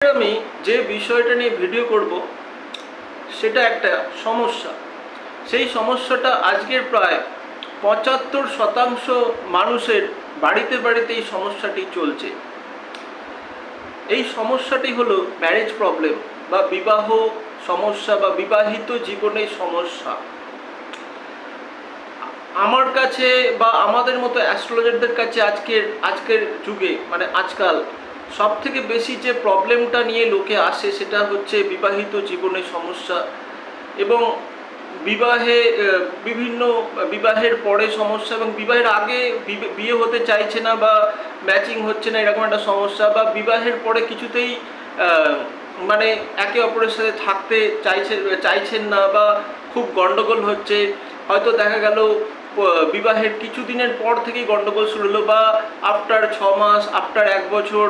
আমি যে বিষয়টা নিয়ে ভিডিও করব, সেটা একটা সমস্যা। সেই সমস্যাটা আজকের প্রায় পঁচাত্তর শতাংশ মানুষের বাড়িতে বাড়িতে এই সমস্যাটি চলছে। এই সমস্যাটি হলো ম্যারেজ প্রবলেম বা বিবাহ সমস্যা বা বিবাহিত জীবনের সমস্যা। আমার কাছে বা আমাদের মতো অ্যাস্ট্রোলজারদের কাছে আজকের আজকের যুগে মানে আজকাল সব থেকে বেশি যে প্রবলেমটা নিয়ে লোকে আসে সেটা হচ্ছে বিবাহিত জীবনের সমস্যা এবং বিবাহে বিভিন্ন, বিবাহের পরে সমস্যা এবং বিবাহের আগে বিয়ে হতে চাইছে না বা ম্যাচিং হচ্ছে না এরকম একটা সমস্যা বা বিবাহের পরে কিছুতেই মানে একে অপরের সাথে থাকতে চাইছে, চাইছেন না বা খুব গন্ডগোল হচ্ছে। হয়তো দেখা গেল বিবাহের কিছুদিনের পর থেকেই গন্ডগোল শুরু হলো বা আফটার ছ মাস আফটার এক বছর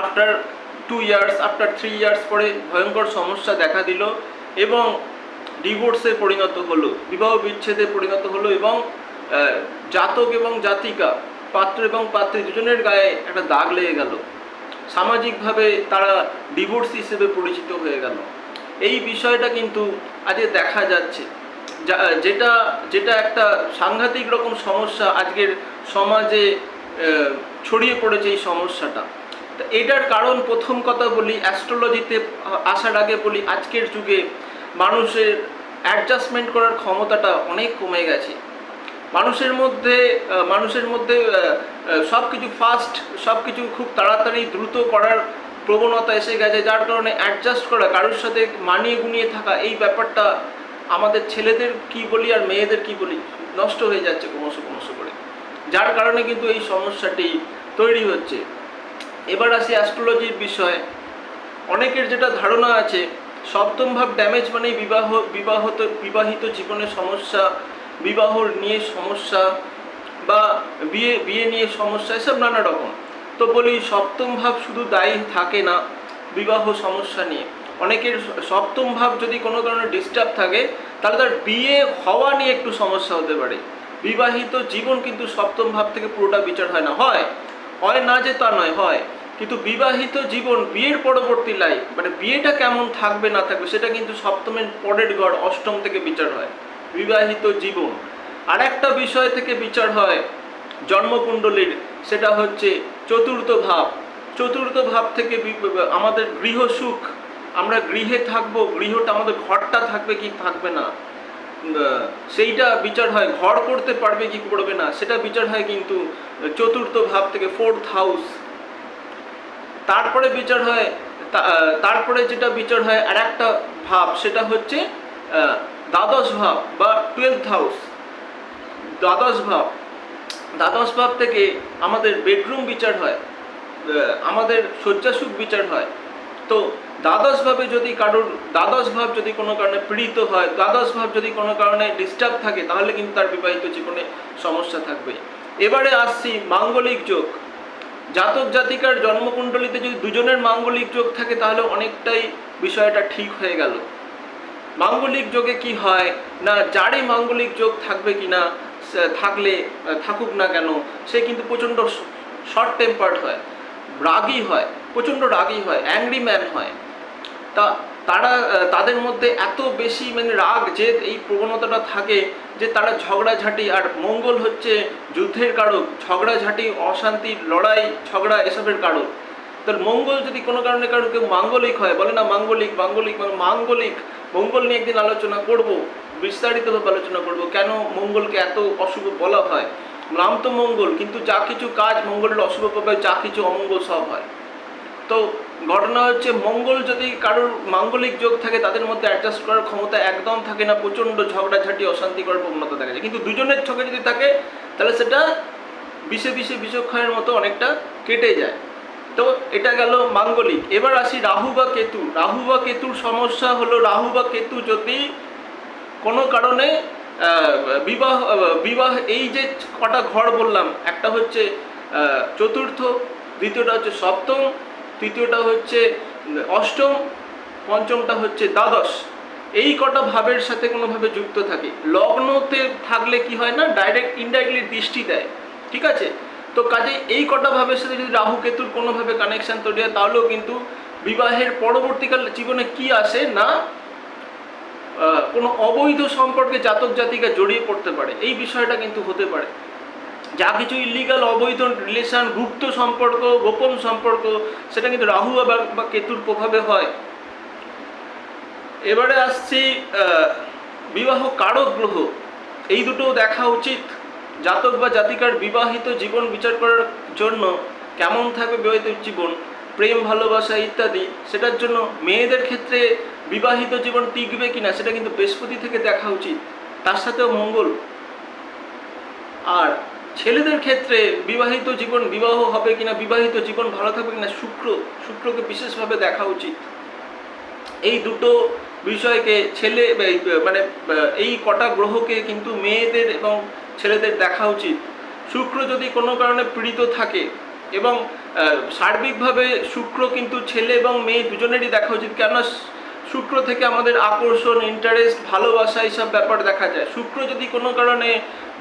after two years after three years পরে ভয়ঙ্কর সমস্যা দেখা দিল এবং ডিভোর্সে পরিণত হলো, বিবাহ বিচ্ছেদে পরিণত হলো এবং জাতক এবং জাতিকা, পাত্র এবং পাত্রী দুজনের গায়ে একটা দাগ লেগে গেল। সামাজিকভাবে তারা ডিভোর্স হিসেবে পরিচিত হয়ে গেল। এই বিষয়টা কিন্তু আজকে দেখা যাচ্ছে। যেটা যেটা একটা সাংঘাতিক রকম সমস্যা আজকের সমাজে ছড়িয়ে পড়েছে এই সমস্যাটা। এটার কারণ প্রথম কথা বলি অ্যাস্ট্রোলজিতে আসার আগে বলি, আজকের যুগে মানুষের অ্যাডজাস্টমেন্ট করার ক্ষমতাটা অনেক কমে গেছে। মানুষের মধ্যে মানুষের মধ্যে সব কিছু ফাস্ট সব কিছু খুব তাড়াতাড়ি দ্রুত করার প্রবণতা এসে গেছে, যার কারণে অ্যাডজাস্ট করা, কারোর সাথে মানিয়ে গুনিয়ে থাকা, এই ব্যাপারটা আমাদের ছেলেদের কি বলি আর মেয়েদের কি বলি, নষ্ট হয়ে যাচ্ছে ক্রমশ ক্রমশ করে। যার কারণে কিন্তু এই সমস্যাটি তৈরি হচ্ছে। এবার আসি অ্যাস্ট্রোলজির বিষয়ে। অনেকের যেটা ধারণা আছে, সপ্তম ভাব ড্যামেজ মানেই বিবাহ, বিবাহত, বিবাহিত জীবনের সমস্যা বিবাহ নিয়ে সমস্যা বা বিয়ে বিয়ে নিয়ে সমস্যা, এসব নানা রকম। তো বলি সপ্তম ভাব শুধু দায়ী থাকে না বিবাহ সমস্যা নিয়ে। অনেকের সপ্তম ভাব যদি কোনো কারণে ডিস্টার্ব থাকে, তাহলে তার বিয়ে হওয়া নিয়ে একটু সমস্যা হতে পারে। বিবাহিত জীবন কিন্তু সপ্তম ভাব থেকে পুরোটা বিচার হয় না। হয় হয় না যে তা নয়, হয়। কিন্তু বিবাহিত জীবন, বিয়ের পরবর্তী লাইফ মানে বিয়েটা কেমন থাকবে না থাকবে, সেটা কিন্তু সপ্তমের পরের ঘর, অষ্টম থেকে বিচার হয়। বিবাহিত জীবন। আর একটা বিষয় থেকে বিচার হয় জন্মকুণ্ডলীর, সেটা হচ্ছে চতুর্থ ভাব। চতুর্থ ভাব থেকে আমাদের গৃহসুখ আমরা গৃহে থাকব, গৃহটা আমাদের ঘরটা থাকবে কি থাকবে না? সেইটা বিচার হয়, ঘর করতে পারবে কি করবে না, সেটা বিচার হয় কিন্তু চতুর্থ ভাব থেকে ফোর্থ হাউস তারপরে বিচার হয় তারপরে যেটা বিচার হয় আর একটা ভাব, সেটা হচ্ছে দ্বাদশ ভাব বা টুয়েলথ হাউস দ্বাদশ ভাব। দ্বাদশ ভাব থেকে আমাদের বেডরুম বিচার হয় আমাদের শয্যাসুখ বিচার হয়। তো দ্বাদশ ভাবে যদি কারোর দ্বাদশ ভাব যদি কোনো কারণে পীড়িত হয় দ্বাদশ ভাব যদি কোনো কারণে ডিস্টার্ব থাকে, তাহলে কিন্তু তার বিবাহিত জীবনে সমস্যা থাকবে। এবারে আসছি মাঙ্গলিক যোগ। জাতক জাতিকার জন্মকুণ্ডলিতে যদি দুজনের মাঙ্গলিক যোগ থাকে, তাহলে অনেকটাই বিষয়টা ঠিক হয়ে গেল। মাঙ্গলিক যোগে কি হয়, না যারই মাঙ্গলিক যোগ থাকবে কি না থাকলে, থাকুক না কেন, সে কিন্তু প্রচণ্ড শর্ট টেম্পার্ড হয়, রাগী হয়, প্রচণ্ড রাগী হয় অ্যাংরি ম্যান হয়। তা, তারা তাদের মধ্যে এত বেশি মানে রাগ জেদ এই প্রবণতাটা থাকে যে তারা ঝগড়াঝাটি আর মঙ্গল হচ্ছে যুদ্ধের কারক, ঝগড়াঝাটি, অশান্তি, লড়াই, ঝগড়া এসবের কারক। তাহলে মঙ্গল যদি কোনো কারণে কারও কেউ মাঙ্গলিক হয়, বলে না মাঙ্গলিক মাঙ্গলিক মানে মাঙ্গলিক, মঙ্গল নিয়ে একদিন আলোচনা করব বিস্তারিতভাবে আলোচনা করব, কেন মঙ্গলকে এত অশুভ বলা হয়? নাম তো মঙ্গল, কিন্তু যা কিছু কাজ মঙ্গলের অশুভ প্রভাবে যা কিছু অমঙ্গল সব হয়। তো ঘটনা হচ্ছে, মঙ্গল যদি কারোর মাঙ্গলিক যোগ থাকে, তাদের মধ্যে অ্যাডজাস্ট করার ক্ষমতা একদম থাকে না, প্রচণ্ড ঝগড়াঝাটি, অশান্তি করার প্রবণতা দেখা যায় কিন্তু দুজনের ছকে যদি থাকে, তাহলে সেটা বিষে বিষে বিষক্ষয়ের মতো অনেকটা কেটে যায়। তো এটা গেল মাঙ্গলিক। এবার আসি রাহু বা কেতু। রাহু বা কেতুর সমস্যা হলো, রাহু বা কেতু যদি কোনো কারণে বিবাহ বিবাহ, এই যে কটা ঘর বললাম, একটা হচ্ছে চতুর্থ, দ্বিতীয়টা হচ্ছে সপ্তম তৃতীয়টা হচ্ছে অষ্টম, পঞ্চমটা হচ্ছে দ্বাদশ। এই কটা ভাবের সাথে কোনোভাবে যুক্ত থাকে। লগ্নতে থাকলে কি হয় না ডাইরেক্ট ইনডাইরেক্টলি দৃষ্টি দেয়। ঠিক আছে? তো কাজে এই কটা ভাবের সাথে যদি রাহু কেতুর কোনোভাবে কানেকশন তৈরি হয়, তাহলেও কিন্তু বিবাহের পরবর্তীকাল জীবনে কি আসে না কোনো অবৈধ সম্পর্কে জাতক জাতিকা জড়িয়ে পড়তে পারে। এই বিষয়টা কিন্তু হতে পারে। যা কিছু ইলিগাল অবৈধ রিলেশন গুপ্ত সম্পর্ক, গোপন সম্পর্ক, সেটা কিন্তু রাহু বা কেতুর প্রভাবে হয়। এবারে আসছি বিবাহ কারক গ্রহ। এই দুটো দেখা উচিত। জাতক বা জাতিকার বিবাহিত জীবন বিচার করার জন্য কেমন থাকবে বিবাহিত জীবন, প্রেম, ভালোবাসা ইত্যাদি, সেটার জন্য মেয়েদের ক্ষেত্রে বিবাহিত জীবন টিকবে কিনা, সেটা কিন্তু বৃহস্পতি থেকে দেখা উচিত। তার সাথেও মঙ্গল। আর ছেলেদের ক্ষেত্রে বিবাহিত জীবন বিবাহ হবে কিনা, বিবাহিত জীবন ভালো থাকবে কিনা, শুক্র, শুক্রকে বিশেষভাবে দেখা উচিত। এই দুটো বিষয়কে ছেলে মানে এই কটা গ্রহকে কিন্তু মেয়েদের এবং ছেলেদের দেখা উচিত। শুক্র যদি কোনো কারণে পীড়িত থাকে এবং সার্বিকভাবে শুক্র কিন্তু ছেলে এবং মেয়ে দুজনেরই দেখা উচিত, কেননা শুক্র থেকে আমাদের আকর্ষণ ইন্টারেস্ট ভালোবাসা এইসব ব্যাপার দেখা যায়। শুক্র যদি কোনো কারণে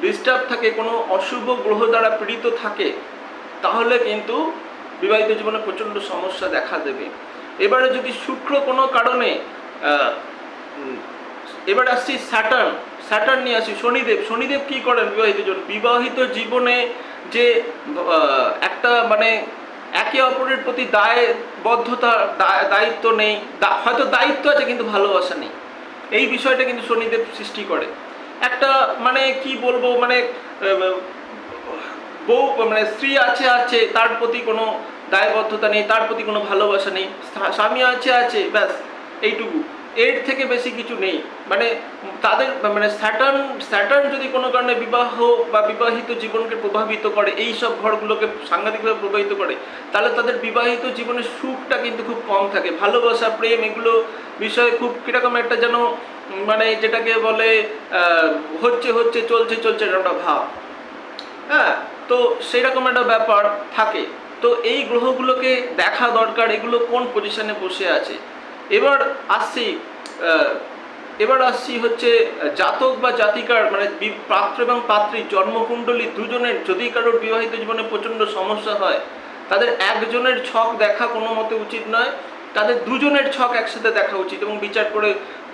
ডিস্টার্ব থাকে, কোনো অশুভ গ্রহ দ্বারা পীড়িত থাকে, তাহলে কিন্তু বিবাহিত জীবনে প্রচণ্ড সমস্যা দেখা দেবে। এবারে যদি শুক্র কোনো কারণে এবার আসছি স্যাটার্ন স্যাটার্ন নিয়ে আসি শনিদেব। শনিদেব কি করেন বিবাহিত জীবন? বিবাহিত জীবনে যে একটা মানে একে অপরের প্রতি দায়বদ্ধতা, দায়- দায়িত্ব নেই। হয়তো দায়িত্ব আছে কিন্তু ভালোবাসা নেই। এই বিষয়টা কিন্তু শনিদেব সৃষ্টি করে। একটা মানে কি বলব মানে বউ মানে স্ত্রী আছে আছে, তার প্রতি কোনো দায়বদ্ধতা নেই, তার প্রতি কোনো ভালোবাসা নেই স্বা- স্বামী আছে আছে, ব্যাস, এইটুকু। এর থেকে বেশি কিছু নেই। মানে তাদের মানে স্যাটার্ন স্যাটার্ন যদি কোনো কারণে বিবাহ বা বিবাহিত জীবনকে প্রভাবিত করে, এই সব ঘরগুলোকে সাংঘাতিকভাবে প্রভাবিত করে, তাহলে তাদের বিবাহিত জীবনের সুখটা কিন্তু খুব কম থাকে। ভালোবাসা, প্রেম এগুলো বিষয়ে খুব কীরকম একটা যেন মানে যেটাকে বলে হচ্ছে হচ্ছে, চলছে চলছে একটা ভাব। হ্যাঁ তো সেরকম একটা ব্যাপার থাকে। তো এই গ্রহগুলোকে দেখা দরকার, এগুলো কোন পজিশনে বসে আছে? এবার আসছি এবার আসছি হচ্ছে জাতক বা জাতিকার মানে পাত্র এবং পাত্রীর জন্মকুণ্ডলী দুজনের, যদি কারোর বিবাহিত জীবনে প্রচণ্ড সমস্যা হয়, তাদের একজনের ছক দেখা কোনো মতে উচিত নয়, তাদের দুজনের ছক একসাথে দেখা উচিত এবং বিচার করে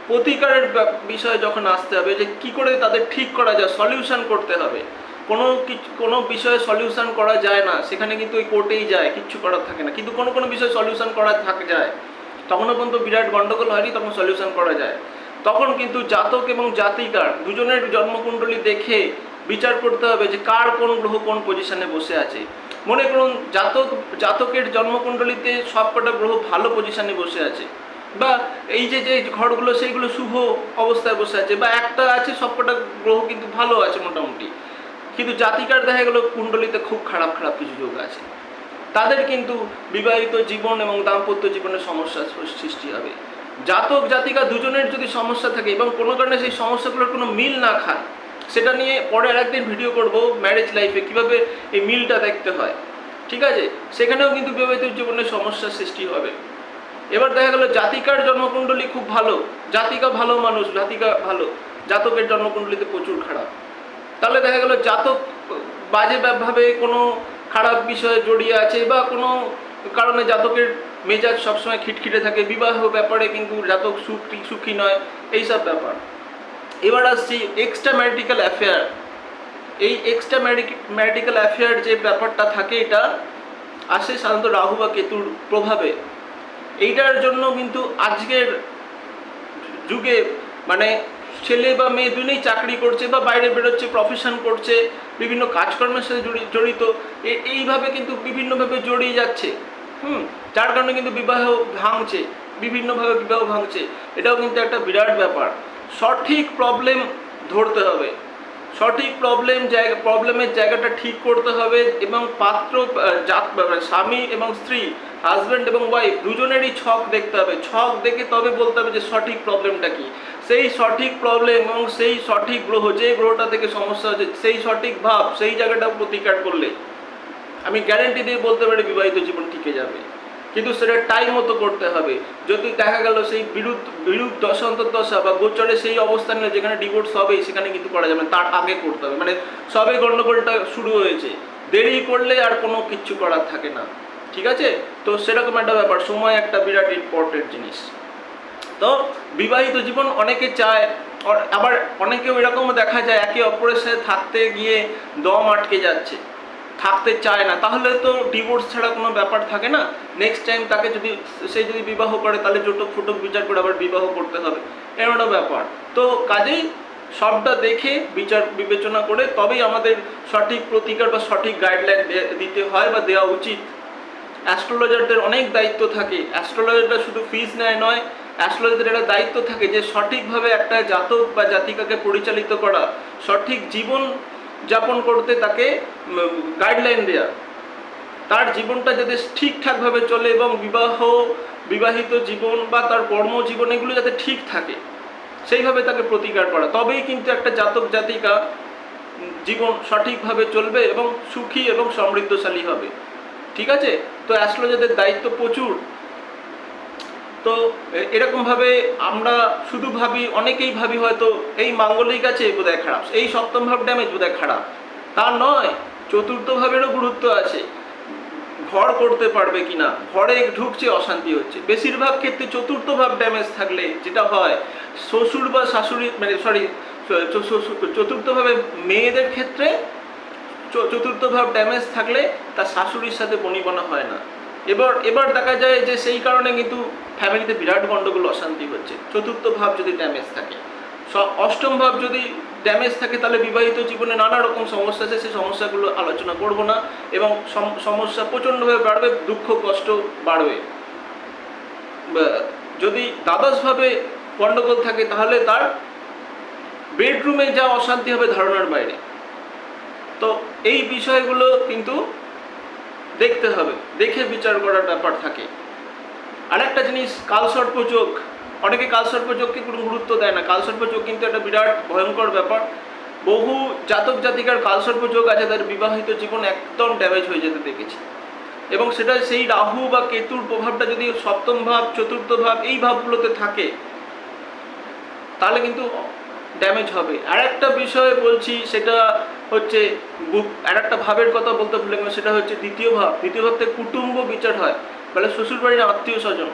প্রতিকারের বিষয়ে যখন আসতে হবে যে কি করে তাদের ঠিক করা যায়, সলিউশন করতে হবে। কোনো কিছু কোনো বিষয়ে সলিউশন করা যায় না, সেখানে কিন্তু ওই কোর্টেই যায়, কিচ্ছু করার থাকে না। কিন্তু কোনো কোনো বিষয়ে সলিউশন করা থাকে, যায়। তখনও পর্যন্ত বিরাট গন্ডগোল হয়নি, তখন সলিউশন করা যায়। তখন কিন্তু জাতক এবং জাতিকার দুজনের জন্মকুণ্ডলী দেখে বিচার করতে হবে যে কার কোন গ্রহ কোন পজিশনে বসে আছে। মনে করুন, জাতক, জাতকের জন্মকুণ্ডলীতে সবকটা গ্রহ ভালো পজিশনে বসে আছে। বা এই যে যে ঘরগুলো, সেইগুলো শুভ অবস্থায় বসে আছে, বা একটা আছে, সবকটা গ্রহ কিন্তু ভালো আছে মোটামুটি। কিন্তু জাতিকার দেখা গেলো কুণ্ডলিতে খুব খারাপ খারাপ কিছু যোগ আছে। তাদের কিন্তু বিবাহিত জীবন এবং দাম্পত্য জীবনের সমস্যা সৃষ্টি হবে। জাতক, জাতিকা দুজনের যদি সমস্যা থাকে এবং কোনো কারণে সেই সমস্যাগুলোর কোনো মিল না খায়, সেটা নিয়ে পরে আর একদিন ভিডিও করব ম্যারেজ লাইফে কীভাবে এই মিলটা দেখতে হয়। ঠিক আছে? সেখানেও কিন্তু বিবাহিত জীবনের সমস্যার সৃষ্টি হবে। এবার দেখা গেল জাতিকার জন্মকুণ্ডলী খুব ভালো। জাতিকা ভালো মানুষ, জাতিকা ভালো। জাতকের জন্মকুণ্ডলীতে প্রচুর খারাপ। তাহলে দেখা গেল জাতক বাজে ভাবে কোনো খারাপ বিষয়ে জড়িয়ে আছে বা কোনো কারণে জাতকের মেজাজ সবসময় খিটখিটে থাকে, বিবাহ ব্যাপারে কিন্তু জাতক সুখী সুখী নয়, এইসব ব্যাপার। এবার আসছি এক্সট্রা ম্যারিটিক্যাল অ্যাফেয়ার এই এক্সট্রা ম্যারিটিক্যাল অ্যাফেয়ার যে ব্যাপারটা থাকে এটা, আসে সাধারণত রাহু বা কেতুর প্রভাবে। এইটার জন্য কিন্তু আজকের যুগে মানে ছেলে বা মেয়ে দুজনেই চাকরি করছে বা বাইরে বেরোচ্ছে প্রফেশন করছে, বিভিন্ন কাজকর্মের সাথে জড়িত। এইভাবে কিন্তু বিভিন্নভাবে জড়িয়ে যাচ্ছে। হুম? যার কারণে কিন্তু বিবাহ ভাঙছে, বিভিন্নভাবে বিবাহ ভাঙছে। এটাও কিন্তু একটা বিরাট ব্যাপার। সঠিক প্রবলেম ধরতে হবে। সঠিক প্রবলেম জায়গা প্রবলেমের জায়গাটা ঠিক করতে হবে এবং পাত্র জাত মানে স্বামী এবং স্ত্রী হাজব্যান্ড এবং ওয়াইফ দুজনেরই ছক দেখতে হবে। ছক দেখে তবে বলতে হবে যে সঠিক প্রবলেমটা কি। সেই সঠিক প্রবলেম এবং সেই সঠিক গ্রহ, যে গ্রহটা থেকে সমস্যা হচ্ছে, সেই সঠিক ভাব, সেই জায়গাটা প্রতিকার করলে। আমি গ্যারেন্টি দিয়ে বলতে পারি বিবাহিত জীবন টিকে যাবে। কিন্তু সেটা টাইম মতো করতে হবে। যদি দেখা গেল সেই বিরুদ্ধ বিরূপ দশা বা গোচরে সেই অবস্থানে যেখানে ডিভোর্স হবে সেখানে কিন্তু করা যাবে তার আগে করতে হবে। মানে সবে গণ্ডগোলটা শুরু হয়েছে। দেরি করলে আর কোনো কিচ্ছু করার থাকে না। ঠিক আছে? তো সেরকম একটা ব্যাপার। সময় একটা বিরাট ইম্পর্টেন্ট জিনিস। তো বিবাহিত জীবন অনেকে চায় আবার অনেকেও এরকমও দেখা যায়, একে অপরের সাথে থাকতে গিয়ে দম আটকে যাচ্ছে। থাকতে চায় না, তাহলে তো ডিভোর্স ছাড়া কোনো ব্যাপার থাকে না। নেক্সট টাইম তাকে যদি, সে যদি বিবাহ করে, তাহলে জোটক ফুটক বিচার করে আবার বিবাহ করতে হবে। একটা ব্যাপার। তো কাজেই সবটা দেখে বিচার, বিবেচনা করে তবেই আমাদের সঠিক প্রতিকার বা সঠিক গাইডলাইন দিতে হয় বা দেওয়া উচিত। অ্যাস্ট্রোলজারদের অনেক দায়িত্ব থাকে। অ্যাস্ট্রোলজাররা শুধু ফিজ নেয় নয় অ্যাস্ট্রোলজারদের একটা দায়িত্ব থাকে যে সঠিকভাবে একটা জাতক বা জাতিকাকে পরিচালিত করা, সঠিক জীবন যাপন করতে তাকে গাইডলাইন দেওয়া তার জীবনটা যাতে ঠিকঠাকভাবে চলে এবং বিবাহ, বিবাহিত জীবন বা তার কর্মজীবন, এগুলো যাতে ঠিক থাকে, সেইভাবে তাকে প্রতিকার করা। তবেই কিন্তু একটা জাতক জাতিকা জীবন সঠিকভাবে চলবে এবং সুখী এবং সমৃদ্ধশালী হবে। ঠিক আছে? তো অ্যাস্ট্রোলজারদের দায়িত্ব প্রচুর। তো এরকমভাবে আমরা শুধু ভাবি, অনেকেই ভাবি হয়তো, এই মাঙ্গলিক আছে, বোধহয় খারাপ। এই সপ্তম ভাব ড্যামেজ বোধহয় খারাপ। তা নয় চতুর্থ ভাবেরও গুরুত্ব আছে। ঘর করতে পারবে কিনা? ঘরে ঢুকছে, অশান্তি হচ্ছে। বেশিরভাগ ক্ষেত্রে চতুর্থ ভাব ড্যামেজ থাকলে যেটা হয়, শ্বশুর বা শাশুড়ি মানে সরি চতুর্থ ভাবে মেয়েদের ক্ষেত্রে চতুর্থ ভাব ড্যামেজ থাকলে তার শাশুড়ির সাথে বনিবনা হয় না। এবার এবার দেখা যায় যে সেই কারণে কিন্তু ফ্যামিলিতে বিরাট গণ্ডগোল, অশান্তি হচ্ছে। চতুর্থ ভাব যদি ড্যামেজ থাকে। অষ্টম ভাব যদি ড্যামেজ থাকে, তাহলে বিবাহিত জীবনে নানা রকম সমস্যা আছে। সেই সমস্যাগুলো আলোচনা করব না এবং সম- সমস্যা প্রচণ্ডভাবে বাড়বে, দুঃখ, কষ্ট বাড়বে। যদি দ্বাদশভাবে গণ্ডগোল থাকে, তাহলে তার বেডরুমে যা অশান্তি হবে ধারণার বাইরে। তো এই বিষয়গুলো কিন্তু দেখতে হবে, দেখে বিচার করার ব্যাপার থাকে। আরেকটা জিনিস কালসর্প যোগ অনেকে কালসর্প যোগকে কোনো গুরুত্ব দেয় না। কালসর্প যোগ কিন্তু একটা বিরাট ভয়ঙ্কর ব্যাপার। বহু জাতক জাতিকার কালসর্প যোগ আছে, তাদের বিবাহিত জীবন একদম ড্যামেজ হয়ে যেতে দেখেছি। এবং সেটা সেই রাহু বা কেতুর প্রভাবটা যদি সপ্তম ভাব, চতুর্থ ভাব এই ভাবগুলোতে থাকে, তাহলে কিন্তু ড্যামেজ হবে। আর একটা বিষয় বলছি, সেটা হচ্ছে আর একটা ভাবের কথা বলতে ভুলে গেলাম, সেটা হচ্ছে দ্বিতীয় ভাব। দ্বিতীয় ভাব থেকে কুটুম্ব বিচার হয়। বলে শ্বশুরবাড়ির আত্মীয় স্বজন।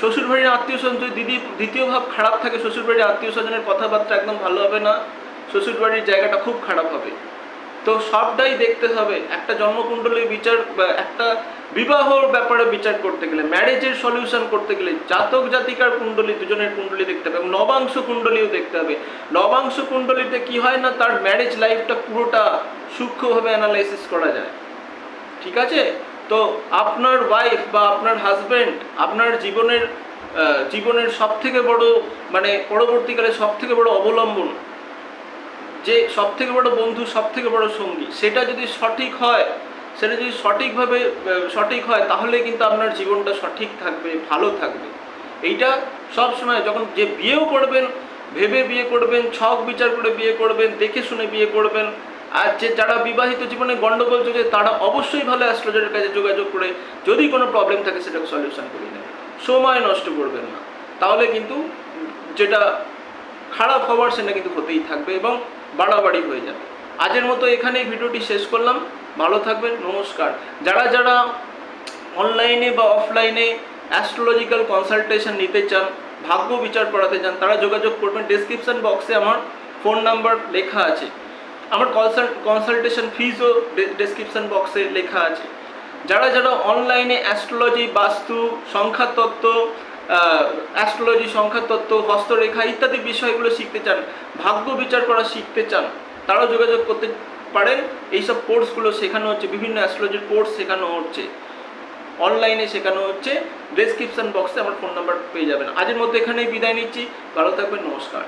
শ্বশুরবাড়ির আত্মীয় স্বজন, যদি দিদি দ্বিতীয় ভাব খারাপ থাকে, শ্বশুরবাড়ির আত্মীয় স্বজনের কথাবার্তা একদম ভালো হবে না। শ্বশুরবাড়ির জায়গাটা খুব খারাপ হবে। তো সবটাই দেখতে হবে। একটা জন্মকুণ্ডলীর বিচার বা একটা বিবাহর ব্যাপারে বিচার করতে গেলে ম্যারেজের সলিউশন করতে গেলে জাতক, জাতিকার কুণ্ডলী দুজনের কুণ্ডলী দেখতে হবে এবং নবাংশ কুণ্ডলীও দেখতে হবে। নবাংশ কুণ্ডলীতে কি হয় না, তার ম্যারেজ লাইফটা পুরোটা সূক্ষ্মভাবে অ্যানালাইসিস করা যায়। ঠিক আছে? তো আপনার ওয়াইফ বা আপনার হাজবেন্ড আপনার জীবনের জীবনের সব থেকে বড় মানে পরবর্তীকালে সব থেকে বড় অবলম্বন, যে সব থেকে বড় বন্ধু সব থেকে বড় সঙ্গী, সেটা যদি সঠিক হয় সেটা যদি সঠিকভাবে সঠিক হয়, তাহলে কিন্তু আপনার জীবনটা সঠিক থাকবে, ভালো থাকবে। এইটা সব সময় যখন যে বিয়েও করবেন, ভেবে বিয়ে করবেন, ছক বিচার করে বিয়ে করবেন, দেখে শুনে বিয়ে করবেন, আর যে যারা বিবাহিত জীবনে গণ্ডগোল চলছে, তারা অবশ্যই ভালো অ্যাস্ট্রোলজারের কাছে যোগাযোগ করে যদি কোনো প্রবলেম থাকে, সেটাকে সলিউশন করে নেবে সময় নষ্ট করবেন না। তাহলে কিন্তু যেটা খারাপ খবর সেটা কিন্তু হতেই থাকবে এবং বাড়াবাড়ি হয়ে যাবে। আজের মতো এখানেই ভিডিওটি শেষ করলাম। ভালো থাকবেন, নমস্কার। যারা যারা অনলাইনে বা অফলাইনে অ্যাস্ট্রোলজিক্যাল কনসালটেশন নিতে চান, ভাগ্য বিচার করাতে চান, তারা যোগাযোগ করবেন। ডেসক্রিপশন বক্সে আমার ফোন নাম্বার লেখা আছে। আমার কনসাল কনসালটেশন ফিজও ডেসক্রিপশন বক্সে লেখা আছে। যারা যারা অনলাইনে অ্যাস্ট্রোলজি বাস্তু, সংখ্যাতত্ত্ব অ্যাস্ট্রোলজি সংখ্যাতত্ত্ব, হস্তরেখা ইত্যাদি বিষয়গুলো শিখতে চান, ভাগ্য বিচার করা শিখতে চান তারাও যোগাযোগ করতে পারেন। এইসব কোর্সগুলো শেখানো হচ্ছে, বিভিন্ন অ্যাস্ট্রোলজির কোর্স শেখানো হচ্ছে। অনলাইনে শেখানো হচ্ছে। ডেসক্রিপশন বক্সে আমার ফোন নাম্বার পেয়ে যাবেন। আজের মধ্যে এখানেই বিদায় নিচ্ছি। ভালো থাকবেন, নমস্কার।